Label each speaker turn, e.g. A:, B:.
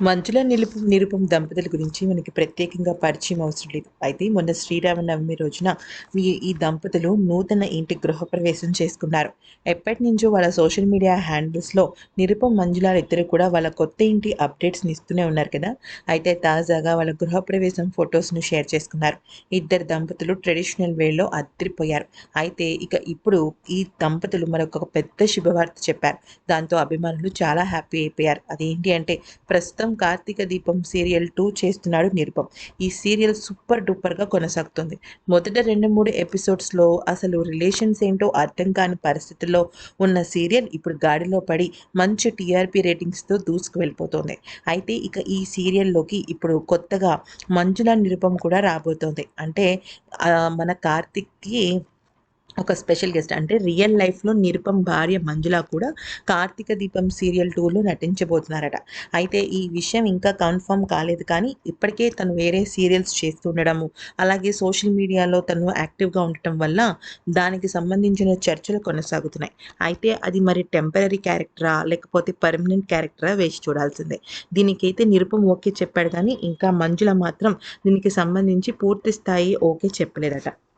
A: మంచుల నిలుపు నిరుపం దంపతుల గురించి మనకి ప్రత్యేకంగా పరిచయం అవసరం లేదు. అయితే మొన్న శ్రీరామనవమి రోజున ఈ ఈ దంపతులు నూతన ఇంటి గృహప్రవేశం చేసుకున్నారు. ఎప్పటి నుంచో వాళ్ళ సోషల్ మీడియా హ్యాండిల్స్లో నిరుపం మంజుల ఇద్దరు కూడా వాళ్ళ కొత్త ఇంటి అప్డేట్స్ని ఇస్తూనే ఉన్నారు కదా. అయితే తాజాగా వాళ్ళ గృహప్రవేశం ఫొటోస్ను షేర్ చేసుకున్నారు. ఇద్దరు దంపతులు ట్రెడిషనల్ వేలో అద్దరిపోయారు అయితే ఇక ఇప్పుడు ఈ దంపతులు మరొక పెద్ద శుభవార్త చెప్పారు. దాంతో అభిమానులు చాలా హ్యాపీ అయిపోయారు. అదేంటి అంటే ప్రస్తుతం కార్తీక దీపం సీరియల్ టూ చేస్తున్నాడు నిరుపం. ఈ సీరియల్ సూపర్ డూపర్గా కొనసాగుతుంది. మొదట రెండు మూడు ఎపిసోడ్స్లో అసలు రిలేషన్స్ ఏంటో అర్థం కాని పరిస్థితుల్లో ఉన్న సీరియల్ ఇప్పుడు గాడిలో పడి మంచి టీఆర్పీ రేటింగ్స్తో దూసుకు వెళ్ళిపోతుంది. అయితే ఇక ఈ సీరియల్లోకి ఇప్పుడు కొత్తగా మంజుల నిరుపం కూడా రాబోతోంది. అంటే మన కార్తిక్కి ఒక స్పెషల్ గెస్ట్. అంటే రియల్ లైఫ్లో నిరుపం భార్య మంజుల కూడా కార్తీక దీపం సీరియల్ టూలో నటించబోతున్నారట. అయితే ఈ విషయం ఇంకా కన్ఫర్మ్ కాలేదు. కానీ ఇప్పటికే తను వేరే సీరియల్స్ చేస్తుండడము అలాగే సోషల్ మీడియాలో తను యాక్టివ్గా ఉండటం వల్ల దానికి సంబంధించిన చర్చలు కొనసాగుతున్నాయి. అయితే అది మరి టెంపరీ క్యారెక్టరా లేకపోతే పర్మనెంట్ క్యారెక్టరా వేసి చూడాల్సిందే. దీనికైతే నిరుపం ఓకే చెప్పాడు. కానీ ఇంకా మంజుల మాత్రం దీనికి సంబంధించి పూర్తి స్థాయి ఓకే చెప్పలేదట.